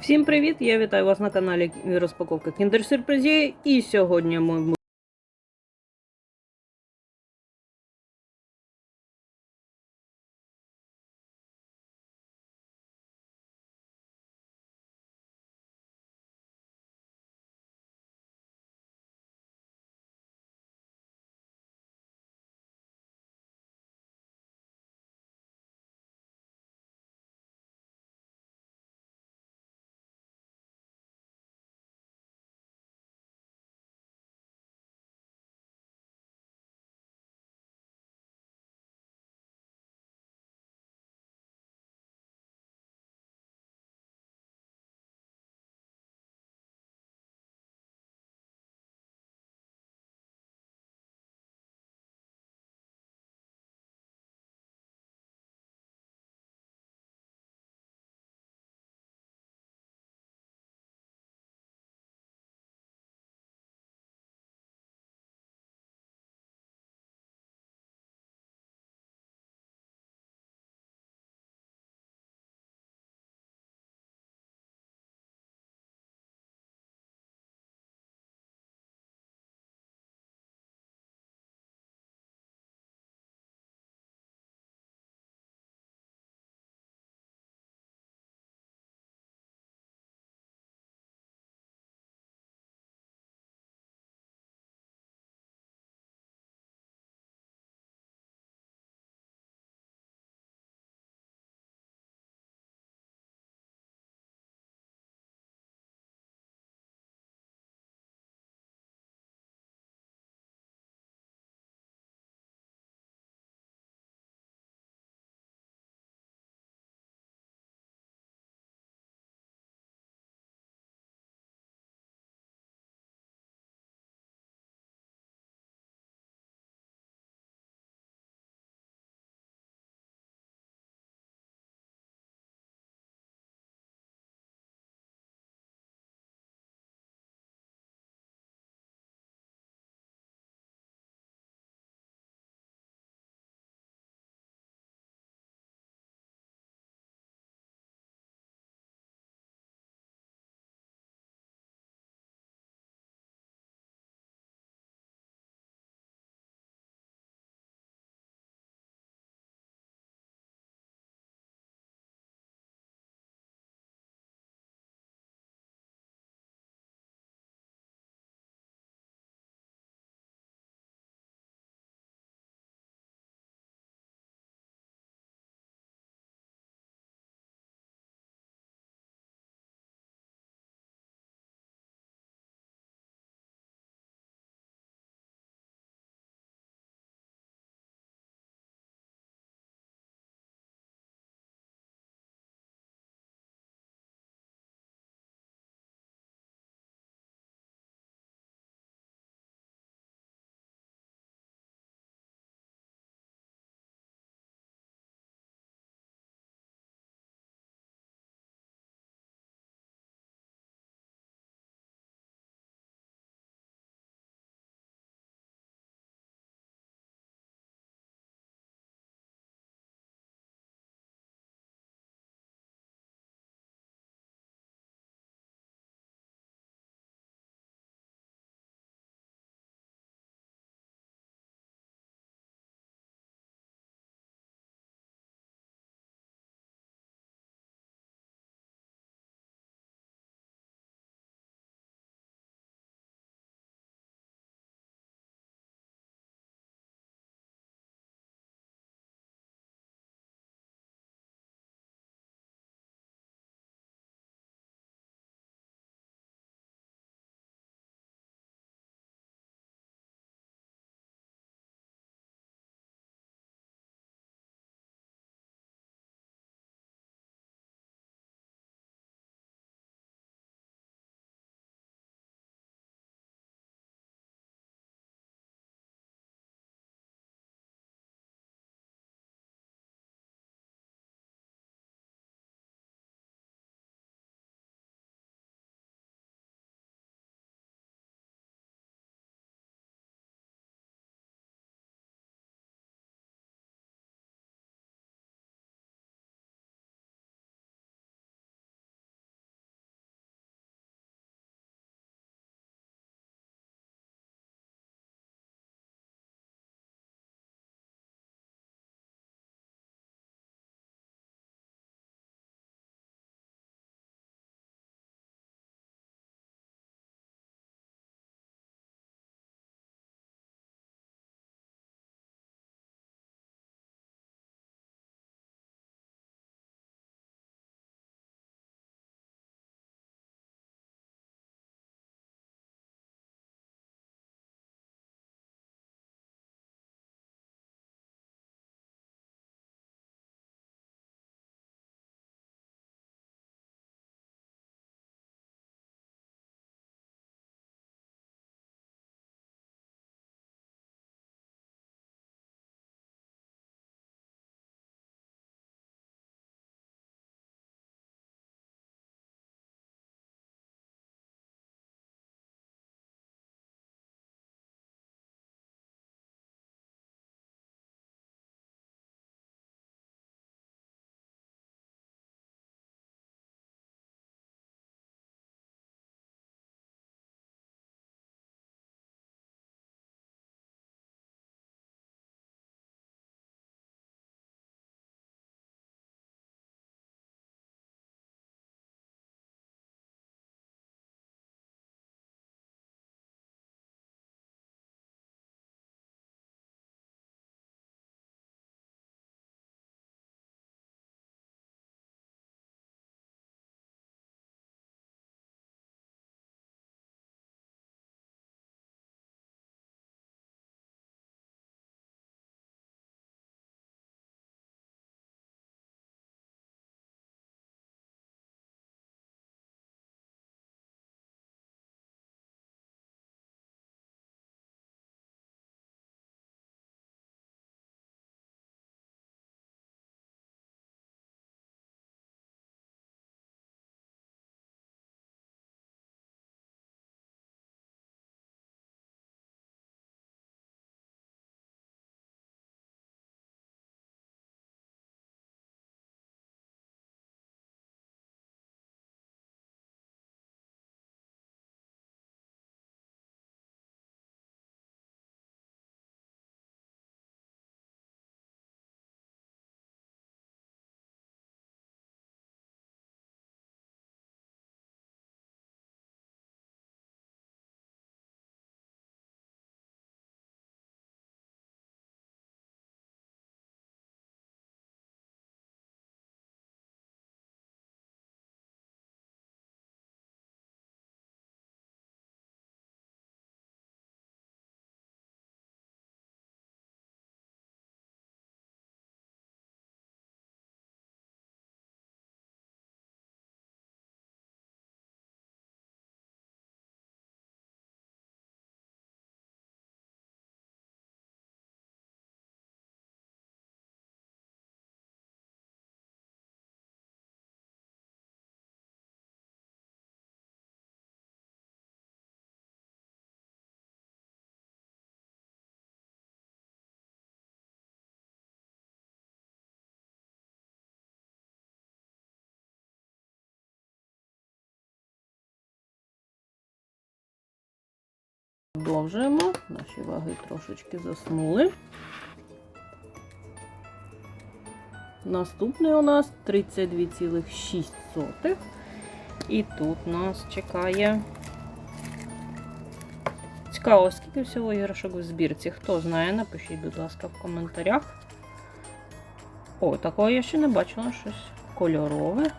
Всім привіт! Я вітаю вас на каналі розпаковка Кіндер Сюрпризі. І сьогодні ми Продовжуємо. Наші ваги трошечки заснули. Наступний у нас 32,6. І тут нас чекає. Цікаво, скільки всього іграшок в збірці. Хто знає, напишіть, будь ласка, в коментарях. О, такого я ще не бачила щось кольорове.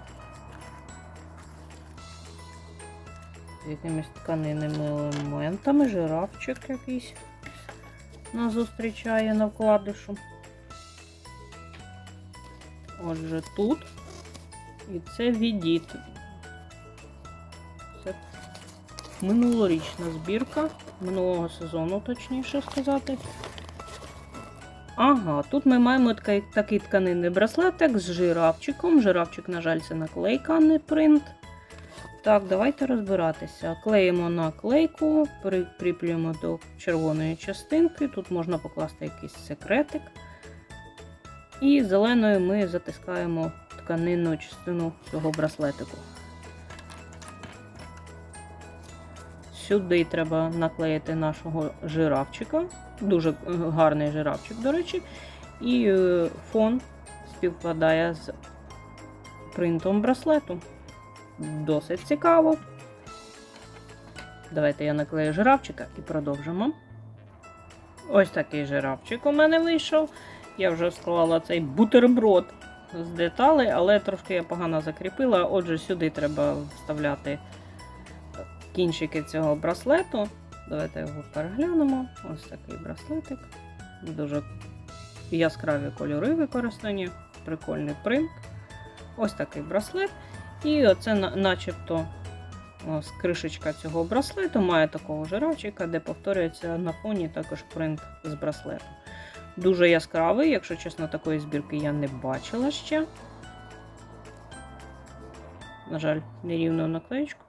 Якимись тканинними елементами, жирафчик якийсь нас зустрічає на вкладишу. Отже, тут. І це відіт. Це минулорічна збірка. Минулого сезону, точніше сказати. Ага, тут ми маємо такий тканинний браслетик з жирафчиком. Жирафчик, на жаль, це наклейка, а не принт. Так, давайте розбиратися. Клеїмо наклейку, прикріплюємо до червоної частинки. Тут можна покласти якийсь секретик. І зеленою ми затискаємо тканинну частину цього браслетику. Сюди треба наклеїти нашого жирафчика. Дуже гарний жирафчик, до речі. І е, фон співпадає з принтом браслету. Досить цікаво. Давайте я наклею жирафчика і продовжимо. Ось такий жирафчик у мене вийшов. Я вже склала цей бутерброд з деталей, але трошки я погано закріпила. Отже, сюди треба вставляти кінчики цього браслету. Давайте його переглянемо. Ось такий браслетик. Дуже яскраві кольори використані, прикольний принт. Ось такий браслет. І оце начебто ось кришечка цього браслету має такого жирафчика, де повторюється на фоні також принт з браслету. Дуже яскравий, якщо чесно, такої збірки я не бачила ще. На жаль, нерівну наклеєчку.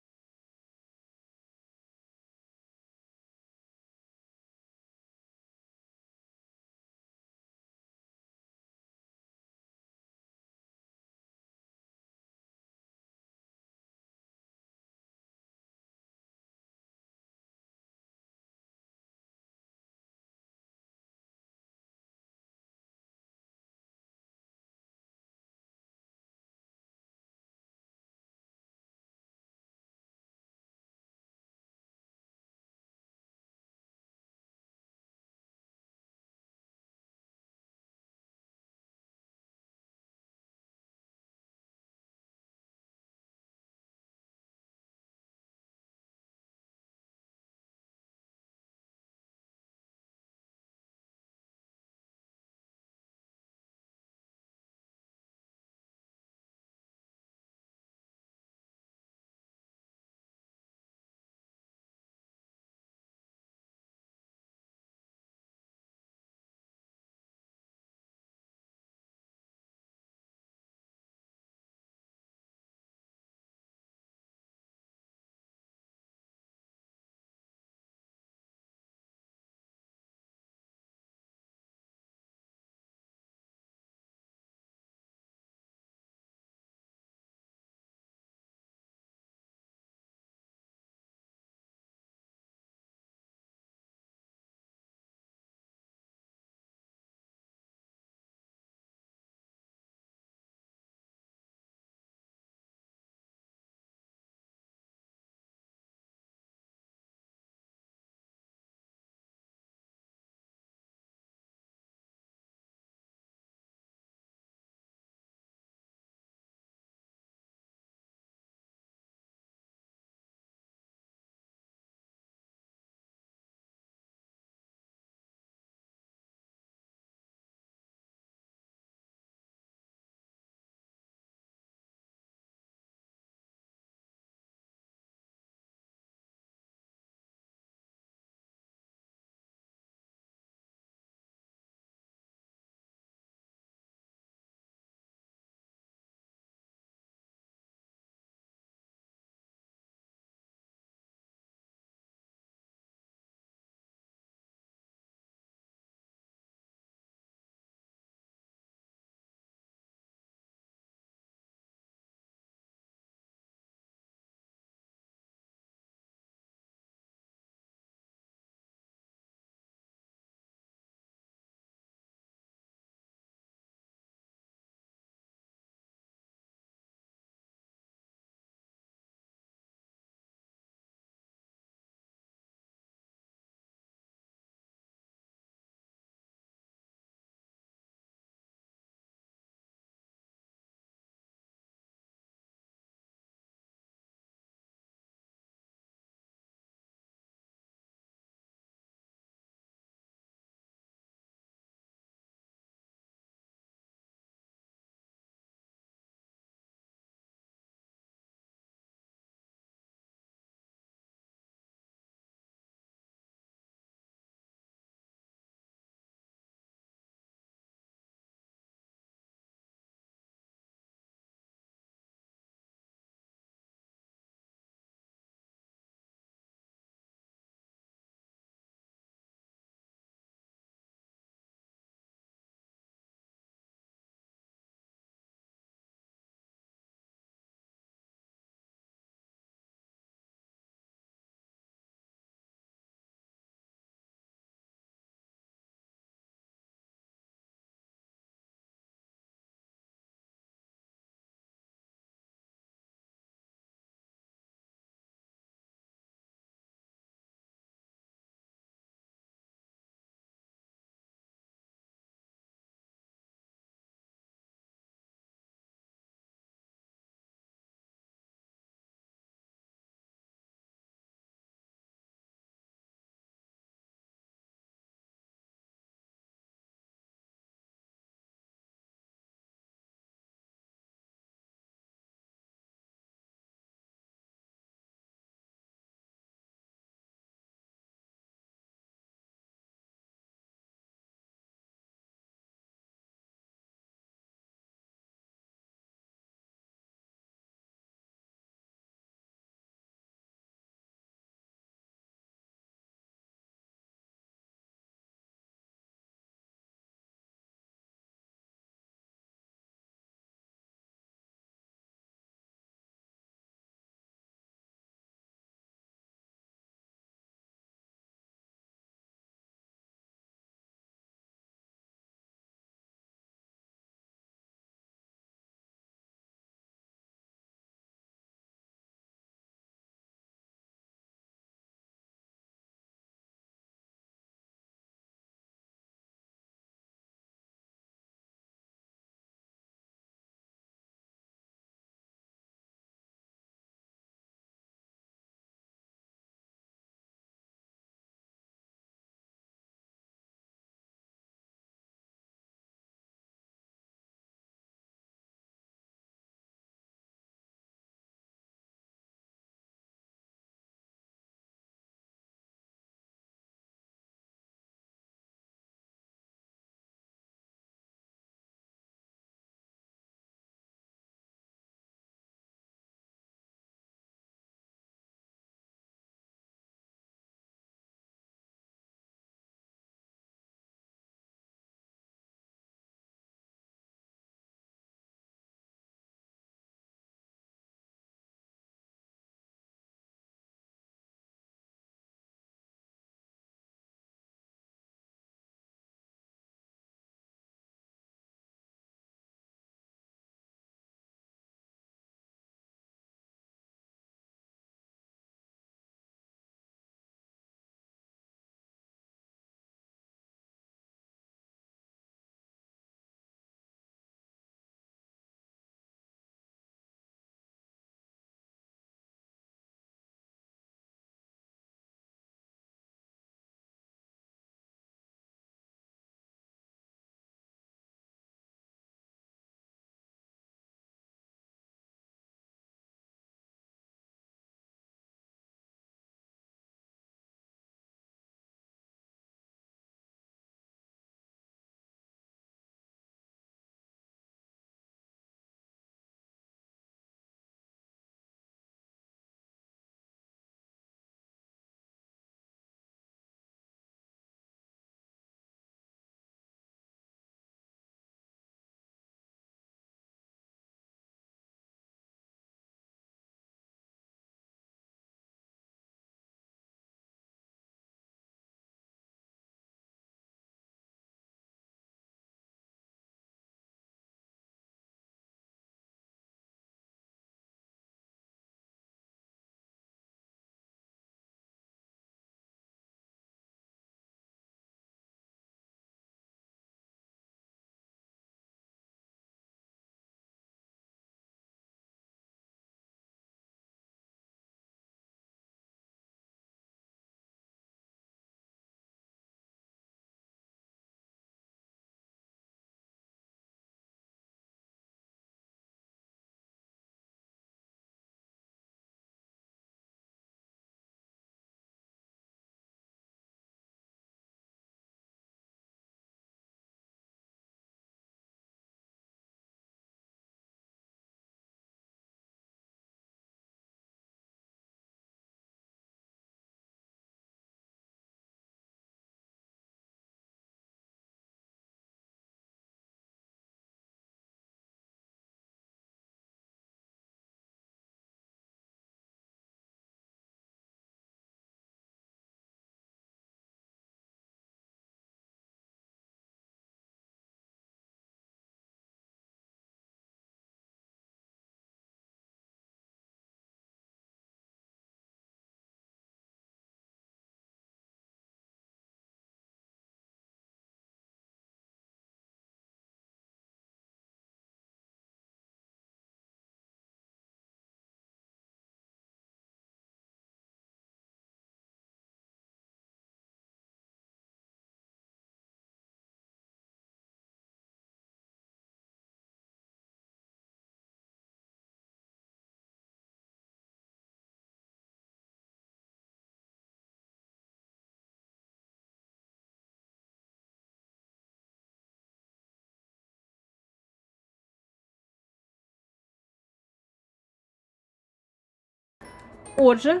Отже,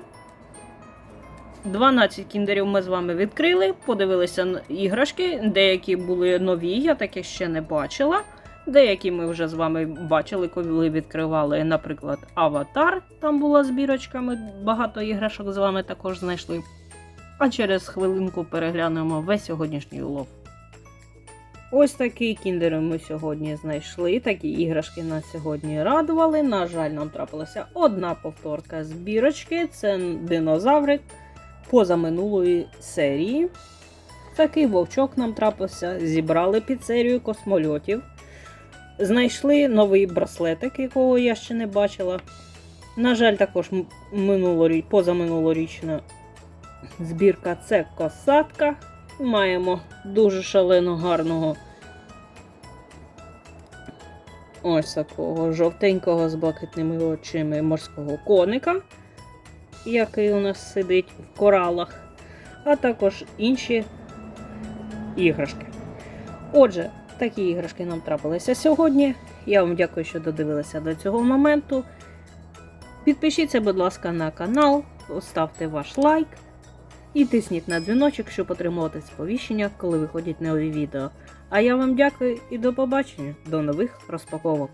12 кіндерів ми з вами відкрили, подивилися іграшки. Деякі були нові, я таких ще не бачила. Деякі ми вже з вами бачили, коли відкривали, наприклад, Аватар. Там була збірочка, ми багато іграшок з вами також знайшли. А через хвилинку переглянемо весь сьогоднішній улов. Ось такі кіндери ми сьогодні знайшли. Такі іграшки нас сьогодні радували. На жаль, нам трапилася одна повторка збірочки. Це динозаврик позаминулої серії. Такий вовчок нам трапився. Зібрали під серію космольотів. Знайшли новий браслетик, якого я ще не бачила. На жаль, також минулоріч, позаминулорічна збірка це косатка. Маємо дуже шалено гарного ось такого жовтенького з блакитними очима морського коника, який у нас сидить в коралах, а також інші іграшки. Отже, такі іграшки нам трапилися сьогодні. Я вам дякую, що додивилися до цього моменту. Підпишіться, будь ласка, на канал, ставте ваш лайк. І тисніть на дзвіночок, щоб отримувати сповіщення, коли виходять нові відео. А я вам дякую і до побачення, до нових розпаковок.